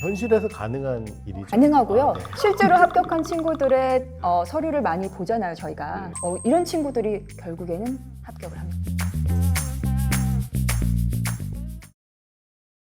현실에서 가능한 일이죠. 가능하고요. 아, 네. 실제로 합격한 친구들의 어, 서류를 많이 보잖아요, 저희가. 어, 이런 친구들이 결국에는 합격을 합니다.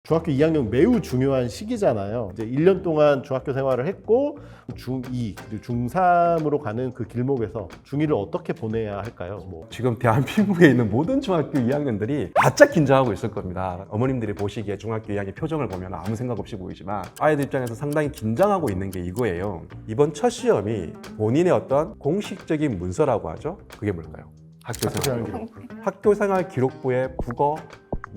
중학교 2학년 매우 중요한 시기잖아요. 이제 1년 동안 중학교 생활을 했고 중2 그리고 중3으로 가는 그 길목에서 중2를 어떻게 보내야 할까요? 뭐 지금 대한민국에 있는 모든 중학교 2학년들이 바짝 긴장하고 있을 겁니다. 어머님들이 보시기에 중학교 2학년 표정을 보면 아무 생각 없이 보이지만 아이들 입장에서 상당히 긴장하고 있는 게 이거예요. 이번 첫 시험이 본인의 어떤 공식적인 문서라고 하죠. 그게 뭘까요? 학교 생활 학교 기록. 학교 생활 기록부에 국어,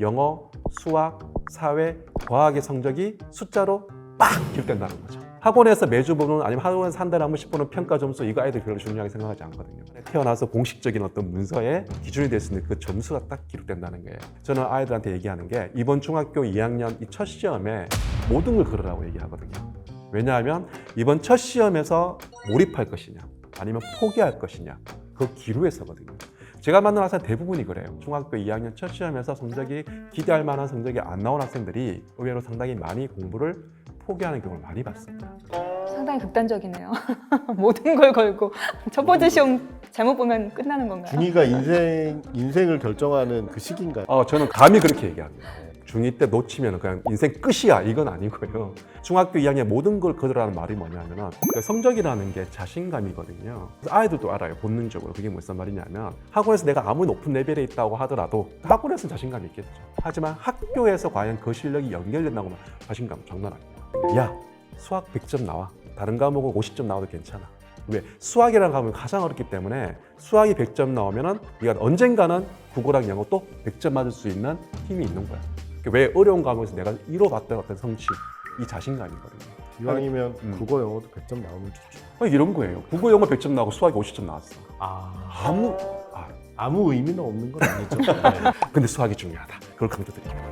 영어, 수학, 사회, 과학의 성적이 숫자로 빡 기록된다는 거죠. 학원에서 매주 보는 아니면 학원에서 한 달에 한 번씩 보는 평가 점수 이거 아이들 별로 중요하게 생각하지 않거든요. 태어나서 공식적인 어떤 문서에 기준이 될 수 있는 그 점수가 딱 기록된다는 거예요. 저는 아이들한테 얘기하는 게 이번 중학교 2학년 이 첫 시험에 모든 걸 걸으라고 얘기하거든요. 왜냐하면 이번 첫 시험에서 몰입할 것이냐 아니면 포기할 것이냐 그 기로에서거든요. 제가 만난 학생 대부분이 그래요. 중학교 2학년 첫 시험에서 성적이 기대할 만한 성적이 안 나온 학생들이 의외로 상당히 많이 공부를 포기하는 경우를 많이 봤습니다. 상당히 극단적이네요. 모든 걸 걸고 첫 번째 시험 잘못 보면 끝나는 건가요? 중2가 인생 인생을 결정하는 그 시기인가요? 어, 저는 감히 그렇게 얘기합니다. 중2 때 놓치면 그냥 인생 끝이야 이건 아니고요. 중학교 2학년 모든 걸 거두라는 말이 뭐냐면 성적이라는 게 자신감이거든요. 그래서 아이들도 알아요 본능적으로 그게 무슨 말이냐면 학원에서 내가 아무리 높은 레벨에 있다고 하더라도 학원에서는 자신감이 있겠죠. 하지만 학교에서 과연 그 실력이 연결된다고 하면 자신감 장난 아니야. 야 수학 100점 나와 다른 과목은 50점 나와도 괜찮아. 왜 수학이라는 과목이 가장 어렵기 때문에 수학이 100점 나오면 은 네가 언젠가는 국어랑 영어 또 100점 맞을 수 있는 힘이 있는 거야. 그왜 어려운 과목에서 내가 이뤄봤던 어떤 성취, 이 자신감이거든요. 이왕이면 음. 국어 영어도 100점 나오면 좋죠. 아, 이런 거예요. 국어 영어 100점 나오고 수학이 50점 나왔어. 아 아무 아, 아무 의미는 없는 건 아니죠. 네. 근데 수학이 중요하다. 그걸 강조드립니다.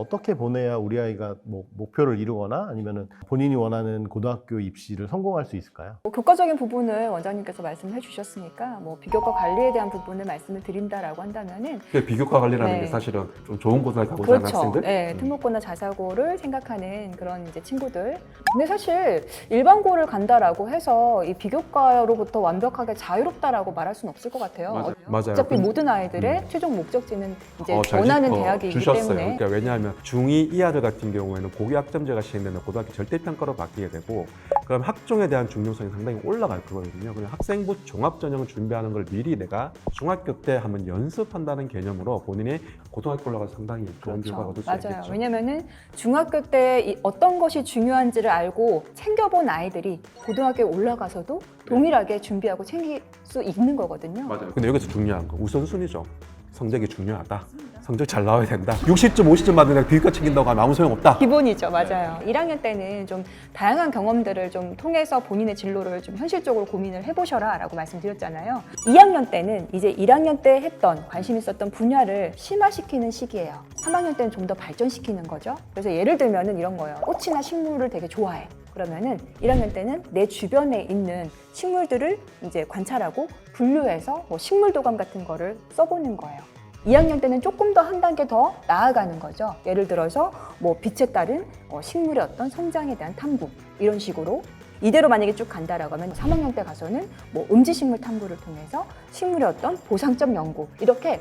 어떻게 보내야 우리 아이가 뭐 목표를 이루거나 아니면은 본인이 원하는 고등학교 입시를 성공할 수 있을까요? 뭐 교과적인 부분을 원장님께서 말씀해 주셨으니까 뭐 비교과 관리에 대한 부분을 말씀을 드린다라고 한다면은 그 비교과 관리라는 네. 게 사실은 좀 좋은 고등학교 가고자 하는 그렇죠. 학생들. 네, 음. 특목고나 자사고를 생각하는 그런 이제 친구들. 근데 사실 일반고를 간다라고 해서 이 비교과로부터 완벽하게 자유롭다라고 말할 수는 없을 것 같아요. 맞아요. 어- 맞아요. 어차피 그- 모든 아이들의 음. 최종 목적지는 이제 어, 잘 원하는 짚어 대학이기 주셨어요. 때문에 그러니까 왜냐하면 중2 이하들 같은 경우에는 고교학점제가 시행되면 고등학교 절대평가로 바뀌게 되고 그럼 학종에 대한 중요성이 상당히 올라갈 거거든요. 그냥 학생부 종합전형을 준비하는 걸 미리 내가 중학교 때 한번 연습한다는 개념으로 본인이 고등학교 올라가서 상당히 좋은 결과가 얻을 수 그렇죠. 맞아요. 있겠죠. 왜냐면은 중학교 때이 어떤 것이 중요한지를 알고 챙겨본 아이들이 고등학교에 올라가서도 동일하게 준비하고 챙길 수 있는 거거든요. 맞아요. 근데 여기서 중요한 거 우선순위죠. 성적이 중요하다. 성적 잘 나와야 된다. 60점, 50점 받는 애가 비교과 챙긴다고 하면 아무 소용 없다. 기본이죠, 맞아요. 1학년 때는 좀 다양한 경험들을 좀 통해서 본인의 진로를 좀 현실적으로 고민을 해보셔라라고 말씀드렸잖아요. 2학년 때는 이제 1학년 때 했던 관심 있었던 분야를 심화시키는 시기예요. 3학년 때는 좀 더 발전시키는 거죠. 그래서 예를 들면은 이런 거예요. 꽃이나 식물을 되게 좋아해. 그러면은 1학년 때는 내 주변에 있는 식물들을 이제 관찰하고 분류해서 뭐 식물 도감 같은 거를 써보는 거예요. 2학년 때는 조금 더 한 단계 더 나아가는 거죠. 예를 들어서 뭐 빛에 따른 어, 식물의 어떤 성장에 대한 탐구 이런 식으로 이대로 만약에 쭉 간다라고 하면 3학년 때 가서는 뭐 음지식물 탐구를 통해서 식물의 어떤 보상점 연구 이렇게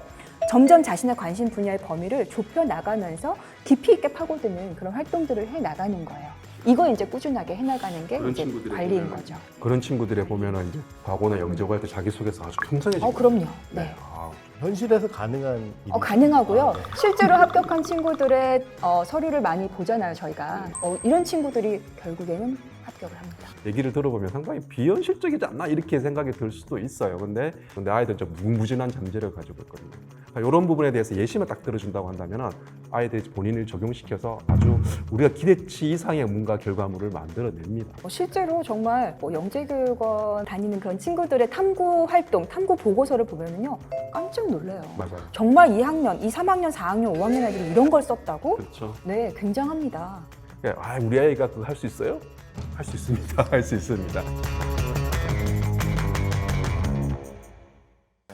점점 자신의 관심 분야의 범위를 좁혀 나가면서 깊이 있게 파고드는 그런 활동들을 해 나가는 거예요. 이거 이제 꾸준하게 해 나가는 게 그런 이제 관리인 보면은 거죠. 그런 친구들에 보면은 이제 과거나 영재고 할때 자기 소개서 아주 풍성해지고 어 그럼요. 네. 아, 현실에서 가능한 일이 어, 가능하고요. 아, 네. 실제로 합격한 친구들의 어, 서류를 많이 보잖아요, 저희가. 어, 이런 친구들이 결국에는 합격을 합니다. 얘기를 들어보면 상당히 비현실적이지 않나 이렇게 생각이 들 수도 있어요. 근데 근데 아이들 좀 무궁무진한 잠재력 을 가지고 있거든요. 그러니까 이런 부분에 대해서 예시만 딱 들어준다고 한다면 아이들이 본인을 적용시켜서 아주 우리가 기대치 이상의 뭔가 결과물을 만들어냅니다. 어, 실제로 정말 뭐 영재교육원 다니는 그런 친구들의 탐구 활동, 탐구 보고서를 보면은요, 깜짝 놀래요. 맞아요. 정말 2학년, 2, 3학년, 4학년, 5학년 애들이 이런 걸 썼다고? 그렇죠. 네, 굉장합니다. 그러니까 아, 우리 아이가 그거 할 수 있어요? 할 수 있습니다. 할 수 있습니다.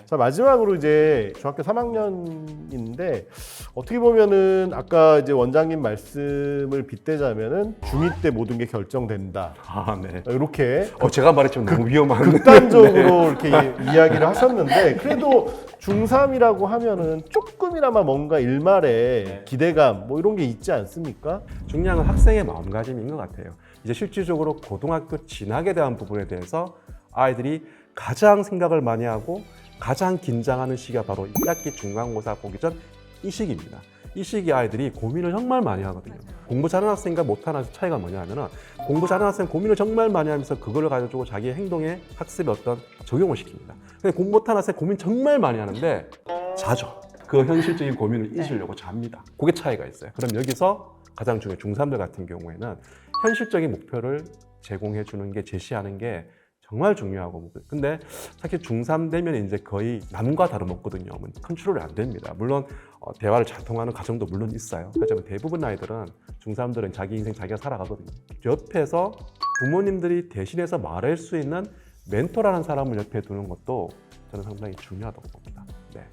자 마지막으로 이제 중학교 3학년인데 어떻게 보면은 아까 이제 원장님 말씀을 빗대자면은 중2 때 모든 게 결정된다. 아, 네. 이렇게 어, 제가 말했지만 너무 위험한. 극단적으로 이렇게 이- 이야기를 하셨는데 그래도 중3이라고 하면은 조금이나마 뭔가 일말의 기대감 뭐 이런 게 있지 않습니까? 중요한 건 학생의 마음가짐인 것 같아요. 이제 실질적으로 고등학교 진학에 대한 부분에 대해서 아이들이 가장 생각을 많이 하고 가장 긴장하는 시기가 바로 1학기 중간고사 보기 전 이 시기입니다. 이 시기 아이들이 고민을 정말 많이 하거든요. 공부 잘하는 학생과 못하는 학생 차이가 뭐냐면은 공부 잘하는 학생 고민을 정말 많이 하면서 그걸 가지고 자기의 행동에 학습에 어떤 적용을 시킵니다. 근데 공부 못하는 학생 고민 정말 많이 하는데 자죠. 그 현실적인 고민을 잊으려고 잡니다. 그게 차이가 있어요. 그럼 여기서 가장 중요한 중3들 같은 경우에는 현실적인 목표를 제공해 주는 게 제시하는 게 정말 중요하고 근데 사실 중3 되면 이제 거의 남과 다름없거든요. 뭐 컨트롤이 안 됩니다. 물론 어, 대화를 잘 통하는 가정도 물론 있어요. 하지만 대부분 아이들은 중3들은 자기 인생 자기가 살아가거든요. 옆에서 부모님들이 대신해서 말할 수 있는 멘토라는 사람을 옆에 두는 것도 저는 상당히 중요하다고 봅니다. 네.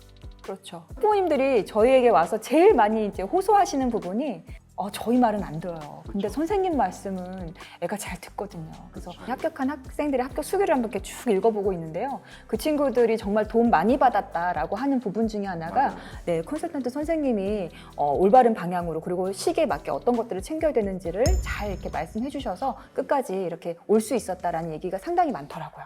그렇죠. 부모님들이 저희에게 와서 제일 많이 이제 호소하시는 부분이 어, 저희 말은 안 들어요. 근데 선생님 말씀은 애가 잘 듣거든요. 그래서 합격한 학생들의 학교 수기를 한번 이렇게 쭉 읽어보고 있는데요. 그 친구들이 정말 도움 많이 받았다라고 하는 부분 중에 하나가 네, 컨설턴트 선생님이 어, 올바른 방향으로 그리고 시기에 맞게 어떤 것들을 챙겨야 되는지를 잘 이렇게 말씀해 주셔서 끝까지 이렇게 올 수 있었다라는 얘기가 상당히 많더라고요.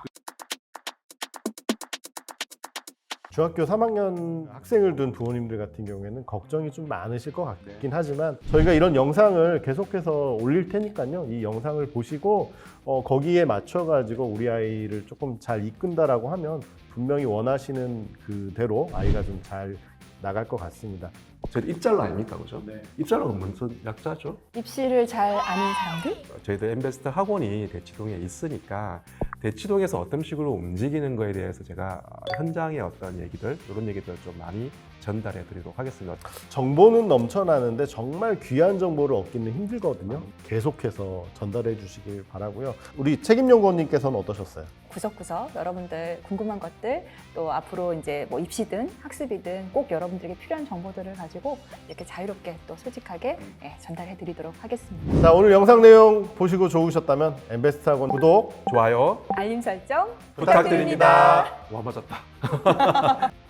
중학교 3학년 학생을 둔 부모님들 같은 경우에는 걱정이 좀 많으실 것 같긴 하지만 저희가 이런 영상을 계속해서 올릴 테니까요. 이 영상을 보시고 어, 거기에 맞춰 가지고 우리 아이를 조금 잘 이끈다라고 하면 분명히 원하시는 그대로 아이가 좀 잘 나갈 것 같습니다. 저희 입잘로 아닙니까, 그죠? 입잘로가 무슨 약자죠? 입시를 잘 아는 사람들? 저희들 엠베스터 학원이 대치동에 있으니까 대치동에서 어떤 식으로 움직이는 거에 대해서 제가 현장의 어떤 얘기들 이런 얘기들 좀 많이 전달해 드리도록 하겠습니다. 정보는 넘쳐나는데 정말 귀한 정보를 얻기는 힘들거든요. 계속해서 전달해 주시길 바라고요. 우리 책임 연구원님께서는 어떠셨어요? 구석구석 여러분들 궁금한 것들 또 앞으로 이제 뭐 입시든 학습이든 꼭 여러분들에게 필요한 정보들을 가지고 이렇게 자유롭게 또 솔직하게 예, 전달해 드리도록 하겠습니다. 자 오늘 영상 내용 보시고 좋으셨다면 엠베스트 학원 구독 좋아요 알림 설정 부탁드립니다. 와 맞았다.